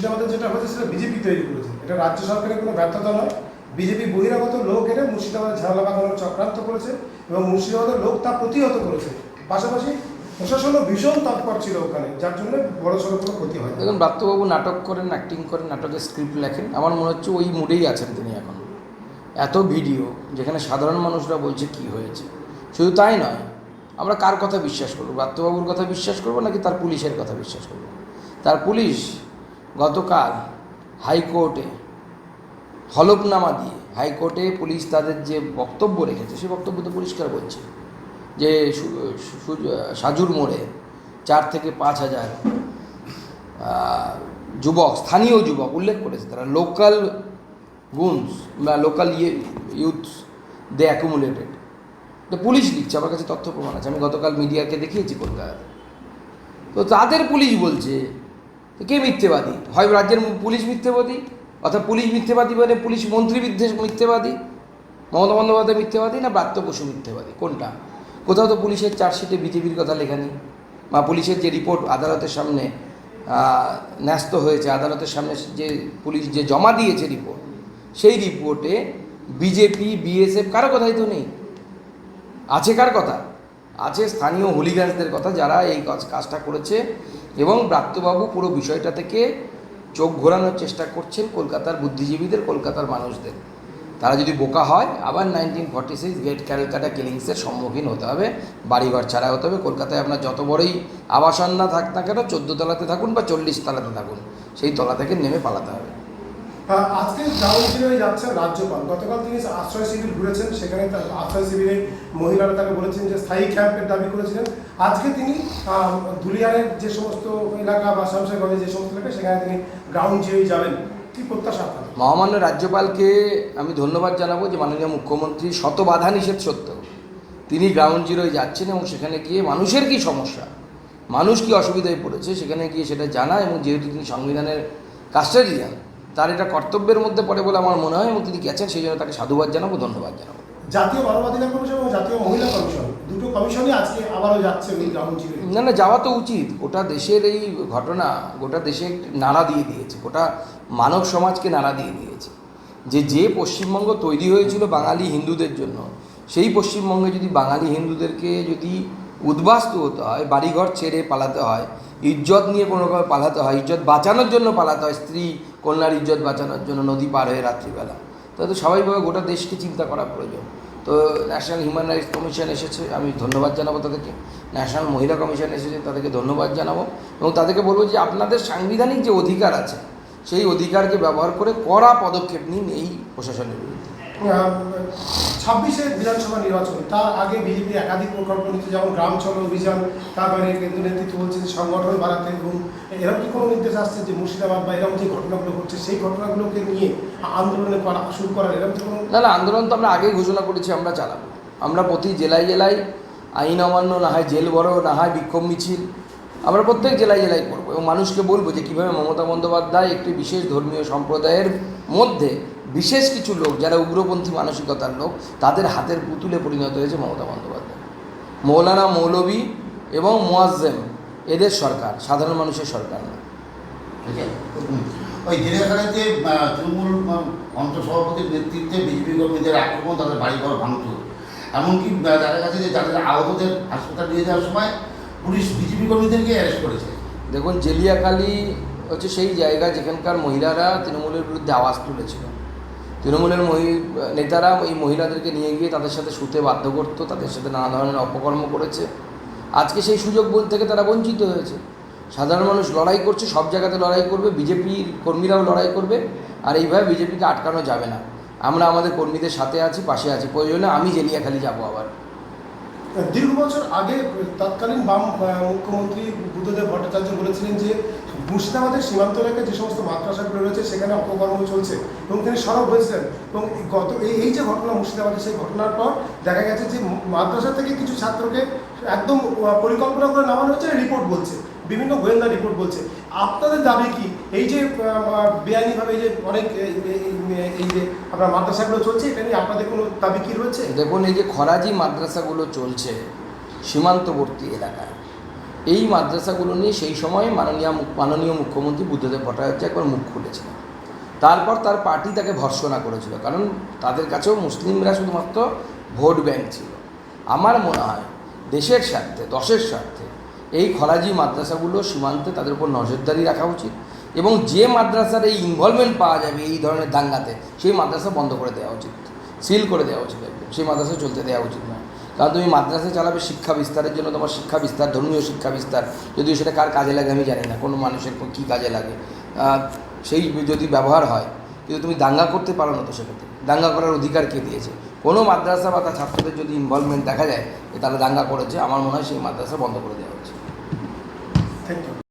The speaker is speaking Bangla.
মুর্শিদাবাদে যেটা হয়েছে সেটা বিজেপি তৈরি করেছে। এটা রাজ্য সরকারের কোনো ব্যর্থতা নয়। বিজেপি বহিরাগত লোক এনে মুর্শিদাবাদের ঝামেলা পাকানোর চক্রান্ত করেছে এবং মুর্শিদাবাদের লোক তা প্রতিহত করেছে। পাশাপাশি প্রশাসনও ভীষণ তৎপর ছিল ওখানে, যার জন্য বড় সড়ো কোনো ক্ষতি হয় দেখুন ব্রাত্যবাবু নাটক করেন অ্যাক্টিং করেন, নাটকের স্ক্রিপ্ট লেখেন। আমার মনে হচ্ছে ওই মুডেই আছেন তিনি এখন। এত ভিডিও যেখানে সাধারণ মানুষরা বলছে কি হয়েছে। শুধু তাই নয়, আমরা কার কথা বিশ্বাস করব? ব্রাত্যবাবুর কথা বিশ্বাস করব নাকি তার পুলিশের কথা বিশ্বাস করব? তার পুলিশ গতকাল হাইকোর্টে হলফনামা দিয়ে হাইকোর্টে পুলিশ তাদের যে বক্তব্য রেখেছে, সে বক্তব্য তো পরিষ্কার বলছে যে সাজুর মোড়ে চার থেকে পাঁচ হাজার যুবক, স্থানীয় যুবক উল্লেখ করেছে তারা, লোকাল গুনস বা লোকাল ইয়ে ইউথ দে অ্যাকুমুলেটেড। তো পুলিশ লিখছে, আমার কাছে তথ্য প্রমাণ আছে, আমি গতকাল মিডিয়াকে দেখিয়েছি কলকাতায় তো তাদের পুলিশ বলছে কে মিথ্যেবাদী? হয় রাজ্যের পুলিশ মিথ্যেবাদী? অর্থাৎ পুলিশ মিথ্যেবাদী মানে পুলিশ মন্ত্রী বিদ্বেষ মিথ্যেবাদী? মমতা বন্দ্যোপাধ্যায় মিথ্যেবাদী না ব্রাত্য বসু মিথ্যেবাদী? কোনটা? কোথাও তো পুলিশের চার্জশিটে বিজেপির কথা লেখা নেই। বা পুলিশের যে রিপোর্ট আদালতের সামনে ন্যস্ত হয়েছে, আদালতের সামনে যে পুলিশ যে জমা দিয়েছে রিপোর্ট, সেই রিপোর্টে বিজেপি, বিএসএফ কারও কথাই তো নেই। আছে কার কথা? আছে স্থানীয় হুলিগানসদের কথা যারা এই কাজ, কাজটা করেছে এবং ব্রাত্যবাবু পুরো বিষয়টা থেকে চোখ ঘোরানোর চেষ্টা করছেন কলকাতার বুদ্ধিজীবীদের, কলকাতার মানুষদের। তারা যদি বোকা হয়, আবার nineteen forty six great Calcutta কিলিংসের সম্মুখীন হতে হবে, বাড়িঘর ছাড়া হতে হবে। কলকাতায় আপনার যত বড়ই আবাসন না থাক না কেন, চোদ্দ তলাতে থাকুন বা চল্লিশ তলাতে থাকুন, সেই তলা থেকে নেমে পালাতে হবে। আজকে গ্রাউন্ড জিরোয় যাচ্ছেন রাজ্যপাল। গতকাল তিনি আশ্রয় শিবির ঘুরেছেন সেখানে তার আশ্রয় শিবিরে মহিলারা তাকে বলেছেন যে স্থায়ী ক্যাম্পের দাবি করেছিলেন। আজকে তিনি আহ, ধুলিয়ানের যে সমস্ত এলাকা বা শামসারগঞ্জে যে সমস্ত এলাকা সেখানে তিনি গ্রাউন্ড জিরোয় যাবেন। কি প্রত্যাশা মহামান্য রাজ্যপালকে আমি ধন্যবাদ জানাব যে মাননীয় মুখ্যমন্ত্রী শত বাধা নিষেধ সত্ত্বেও তিনি গ্রাউন্ড জিরোয় যাচ্ছেন এবং সেখানে গিয়ে মানুষের কি সমস্যা মানুষ কি অসুবিধায় পড়েছে সেখানে গিয়ে সেটা জানা এবং যেহেতু তিনি সংবিধানের কাস্টাডিয়ান তার এটা কর্তব্যের মধ্যে পড়ে বলে আমার মনে হয় এবং তিনি গেছেন সেই জন্য তাকে সাধুবাদ জানাব ধন্যবাদ জানাব। জাতীয় মানবাধিকার কমিশন এবং জাতীয় মহিলা কমিশন দুটো কমিশনই আজকে আবারও যাচ্ছে ওই না না যাওয়া তো উচিত। গোটা দেশের এই ঘটনা গোটা দেশে একটি নাড়া দিয়ে দিয়েছে গোটা মানব সমাজকে নাড়া দিয়ে দিয়েছে। যে যে পশ্চিমবঙ্গ তৈরি হয়েছিল বাঙালি হিন্দুদের জন্য সেই পশ্চিমবঙ্গে যদি বাঙালি হিন্দুদেরকে যদি উদ্বাস্ত হতে হয় বাড়িঘর ছেড়ে পালাতে হয় ইজ্জত নিয়ে কোনো রকম পালাতে হয় ইজ্জত বাঁচানোর জন্য পালাতে হয় স্ত্রী কন্যার ইজ্জত বাঁচানোর জন্য নদী পার হয়ে রাত্রিবেলা। তো স্বাভাবিকভাবে গোটা দেশকে চিন্তা করা প্রয়োজন। তো ন্যাশনাল হিউম্যান রাইটস কমিশন এসেছে, আমি ধন্যবাদ জানাব তাদেরকে। ন্যাশনাল মহিলা কমিশন এসেছে, তাদেরকে ধন্যবাদ জানাব। এবং তাদেরকে বলব যে আপনাদের সাংবিধানিক যে অধিকার আছে, সেই অধিকারকে ব্যবহার করে কড়া পদক্ষেপ নিন এই প্রশাসনের বিরুদ্ধে। ছাব্বিশে বিধানসভা নির্বাচন, তার আগে বিজেপি একাধিক প্রকল্প নিচ্ছে যেমন গ্রাম চলো অভিযান তারপরে কেন্দ্রীয় নেতৃত্ব বলছে সংগঠন বাড়াতে এবং এরকম কি কোনো নির্দেশ আসছে যে মুর্শিদাবাদ বা এরকম যে ঘটনাগুলো ঘটছে, সেই ঘটনাগুলোকে নিয়ে আন্দোলনে করা, শুরু করার এরকম কি কোনো না না, আন্দোলন তো আমরা আগেই ঘোষণা করেছি, আমরা চালাবো। আমরা প্রতি জেলায় জেলায় আইন অমান্য, না হয় জেল বড়, না হয় বিক্ষোভ মিছিল, আমরা প্রত্যেক জেলায় জেলায় করব। এবং মানুষকে বলব যে কীভাবে মমতা বন্দ্যোপাধ্যায় একটি বিশেষ ধর্মীয় সম্প্রদায়ের মধ্যে বিশেষ কিছু লোক যারা উগ্রপন্থী মানসিকতার লোক তাদের হাতের পুতুলে পরিণত হয়েছে মমতা বন্দ্যোপাধ্যায়। মৌলানা মৌলবী এবং মোয়াজ্জেম এদের সরকার সাধারণ মানুষের সরকার না। ওই জেলেখানাতে তৃণমূল অন্তঃসভাপতির নেতৃত্বে বিজেপি কর্মীদের আক্রমণ তাদের বাড়িঘর ভাঙচুর। এমনকি দেখা গেছে যে তাদের আহতদের হাসপাতাল নিয়ে যাওয়ার সময় পুলিশ বিজেপি কর্মীদেরকে অ্যারেস্ট করেছে। দেখুন জেলিয়াখালি হচ্ছে সেই জায়গা যেখানকার মহিলারা তৃণমূলের বিরুদ্ধে আওয়াজ তুলেছিল। তৃণমূলের নেতারা এই মহিলাদেরকে নিয়ে গিয়ে তাদের সাথে শুতে বাধ্য করতো, তাদের সাথে নানা ধরনের অপকর্ম করেছে। আজকে সেই সুযোগ বল থেকে তারা বঞ্চিত হয়েছে। সাধারণ মানুষ লড়াই করছে, সব জায়গাতে লড়াই করবে বিজেপির কর্মীরাও লড়াই করবে, আর এইভাবে বিজেপিকে আটকানো যাবে না। আমরা আমাদের কর্মীদের সাথে আছি, পাশে আছি, প্রয়োজনে আমি জেলিয়াখালি যাব আবার। দীর্ঘ বছর আগে তৎকালীন বাম মুখ্যমন্ত্রী বুদ্ধদেব ভট্টাচার্য বলেছিলেন যে মুর্শিদাবাদের সীমান্ত এলাকায় যে সমস্ত মাদ্রাসাগুলো রয়েছে, সেখানে অপকর্ম চলছে এবং তিনি সরব হয়েছিলেন এবং গত, এই এই যে ঘটনা মুর্শিদাবাদের সেই ঘটনার পর দেখা গেছে যে মাদ্রাসা থেকে কিছু ছাত্রকে একদম পরিকল্পনা করে নামানো হচ্ছে রিপোর্ট বলছে। বিভিন্ন গোয়েন্দা রিপোর্ট বলছে। আপনাদের দাবি কি? এই যে বেআইনিভাবে যে অনেক, এই যে আপনার মাদ্রাসাগুলো চলছে, এটা নিয়ে আপনাদের কোনো দাবি কি রয়েছে? দেখুন, এই যে খরাজি মাদ্রাসাগুলো চলছে সীমান্তবর্তী এলাকায় এই মাদ্রাসাগুলো নিয়ে সেই সময় মাননীয় মাননীয় মুখ্যমন্ত্রী বুদ্ধদেব ভট্টাচার্য একবার মুখ খুলেছিলেন। তারপর তার পার্টি তাকে ভর্সনা করেছিল, কারণ তাদের কাছেও মুসলিমরা শুধুমাত্র ভোট ব্যাংক ছিল। আমার মনে হয় দেশের স্বার্থে, দশের স্বার্থে এই খরাজি মাদ্রাসাগুলো সীমান্তে তাদের উপর নজরদারি রাখা উচিত এবং যে মাদ্রাসার এই ইনভলভমেন্ট পাওয়া যাবে এই ধরনের দাঙ্গাতে, সেই মাদ্রাসা বন্ধ করে দেওয়া উচিত সিল করে দেওয়া উচিত সেই মাদ্রাসা চলতে দেওয়া উচিত নয়। কারণ তুমি মাদ্রাসা চালাবে শিক্ষা বিস্তারের জন্য, তোমার শিক্ষা বিস্তার, ধর্মীয় শিক্ষা বিস্তার। যদিও সেটা কার কাজে লাগে আমি জানি না, কোনো মানুষের কী কাজে লাগে। সেই যদি ব্যবহার হয়, কিন্তু তুমি দাঙ্গা করতে পারো না তো সেক্ষেত্রে। দাঙ্গা করার অধিকার কে দিয়েছে? কোনো মাদ্রাসা বা তার ছাত্রদের যদি ইনভলভমেন্ট দেখা যায়, যে তারা দাঙ্গা করেছে, আমার মনে হয় সেই মাদ্রাসা বন্ধ করে দেওয়া হচ্ছে। Thank you